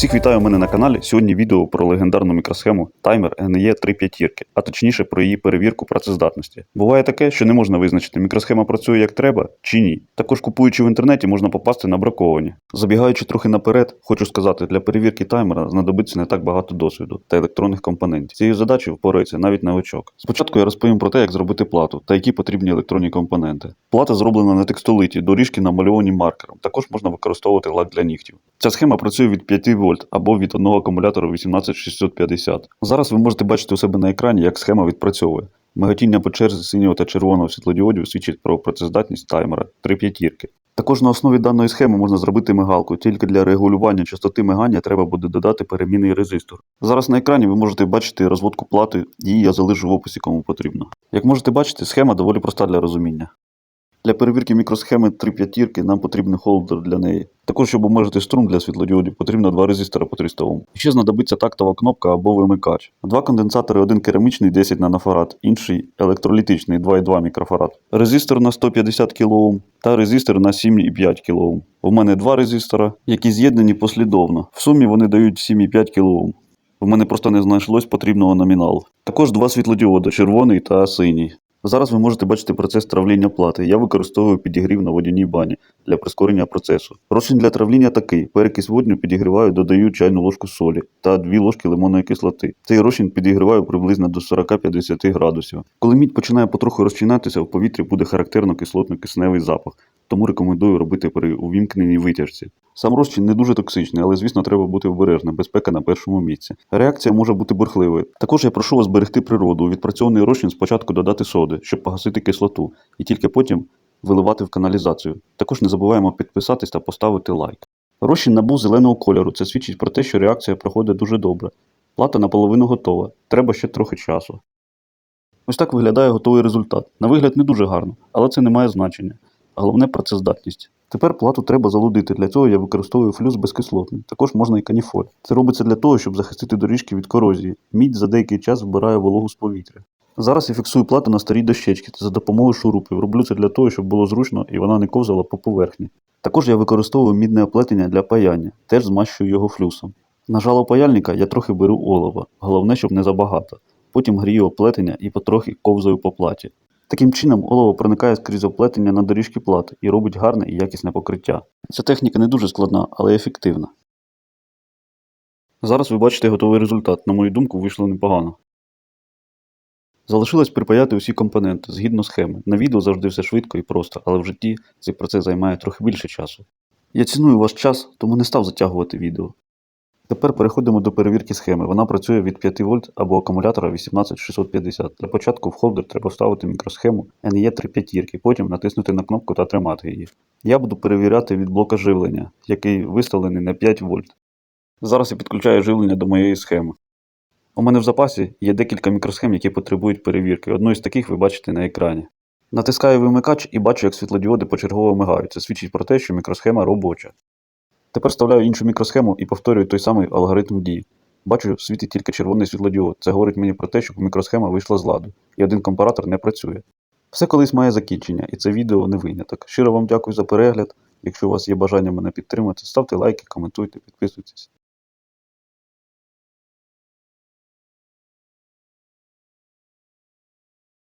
Всіх вітаю мене на каналі. Сьогодні відео про легендарну мікросхему таймер GNE 3 п'ятірки, а точніше про її перевірку працездатності. Буває таке, що не можна визначити, мікросхема працює як треба чи ні. Також купуючи в інтернеті, можна попасти на браковані. Забігаючи трохи наперед, хочу сказати, для перевірки таймера знадобиться не так багато досвіду та електронних компонентів. Цією задачею впорається навіть новичок. Спочатку я розповім про те, як зробити плату та які потрібні електронні компоненти. Плата зроблена на текстолиті, доріжки намальовані маркером. Також можна використовувати лак для нігтів. Ця схема працює від 5 вольт або від одного акумулятора 18650. Зараз ви можете бачити у себе на екрані, як схема відпрацьовує. Миготіння по черзі синього та червоного світлодіодів свідчить про працездатність таймера 3 п'ятірки. Також на основі даної схеми можна зробити мигалку, тільки для регулювання частоти мигання треба буде додати перемінний резистор. Зараз на екрані ви можете бачити розводку плати, її я залишу в описі кому потрібно. Як можете бачити, схема доволі проста для розуміння. Для перевірки мікросхеми 3 п'ятірки нам потрібен холдер для неї. Також, щоб обмежити струм для світлодіодів, потрібно два резистора по 300 Ом. Ще знадобиться тактова кнопка або вимикач. Два конденсатори, один керамічний 10 нанофарад, інший електролітичний 2,2 мікрофарад. Резистор на 150 кОм та резистор на 7,5 кОм. У мене два резистора, які з'єднані послідовно. В сумі вони дають 7,5 кОм. У мене просто не знайшлось потрібного номіналу. Також два світлодіоди червоний та синій. Зараз ви можете бачити процес травління плати. Я використовую підігрів на водяній бані для прискорення процесу. Розчин для травління такий: перекис водню підігріваю, додаю чайну ложку солі та 2 ложки лимонної кислоти. Цей розчин підігріваю приблизно до 40-50 градусів. Коли мідь починає потроху розчинатися, в повітрі буде характерно кислотно-кисневий запах, тому рекомендую робити при увімкненій витяжці. Сам розчин не дуже токсичний, але звісно треба бути обережним, безпека на першому місці. Реакція може бути бурхливою. Також я прошу вас берегти природу. У відпрацьований розчин спочатку додати соди, щоб погасити кислоту, і тільки потім виливати в каналізацію. Також не забуваємо підписатись та поставити лайк. Розчин набув зеленого кольору. Це свідчить про те, що реакція проходить дуже добре. Плата наполовину готова. Треба ще трохи часу. Ось так виглядає готовий результат. На вигляд не дуже гарно, але це не має значення. Головне працездатність. Тепер плату треба залудити. Для цього я використовую флюс безкислотний. Також можна і каніфоль. Це робиться для того, щоб захистити доріжки від корозії. Мідь за деякий час вбирає вологу з повітря. Зараз я фіксую плату на старій дощечці за допомогою шурупів. Роблю це для того, щоб було зручно і вона не ковзала по поверхні. Також я використовую мідне оплетення для паяння, теж змащую його флюсом. На жало паяльника я трохи беру олова, головне, щоб не забагато. Потім грію оплетення і потрохи ковзаю по платі. Таким чином, олово проникає скрізь оплетення на доріжки плати і робить гарне і якісне покриття. Ця техніка не дуже складна, але ефективна. Зараз ви бачите готовий результат. На мою думку, вийшло непогано. Залишилось припаяти усі компоненти згідно схеми. На відео завжди все швидко і просто, але в житті цей процес займає трохи більше часу. Я ціную ваш час, тому не став затягувати відео. Тепер переходимо до перевірки схеми. Вона працює від 5 вольт або акумулятора 18650. Для початку в холдер треба вставити мікросхему NE 3 п'ятірки, потім натиснути на кнопку та тримати її. Я буду перевіряти від блока живлення, який виставлений на 5 вольт. Зараз я підключаю живлення до моєї схеми. У мене в запасі є декілька мікросхем, які потребують перевірки. Одну із таких ви бачите на екрані. Натискаю вимикач і бачу, як світлодіоди почергово мигають. Це свідчить про те, що мікросхема робоча. Тепер вставляю іншу мікросхему і повторюю той самий алгоритм дії. Бачу, світить тільки червоний світлодіод. Це говорить мені про те, що мікросхема вийшла з ладу, і один компаратор не працює. Все колись має закінчення, і це відео не виняток. Щиро вам дякую за перегляд. Якщо у вас є бажання мене підтримати, ставте лайки, коментуйте, підписуйтесь.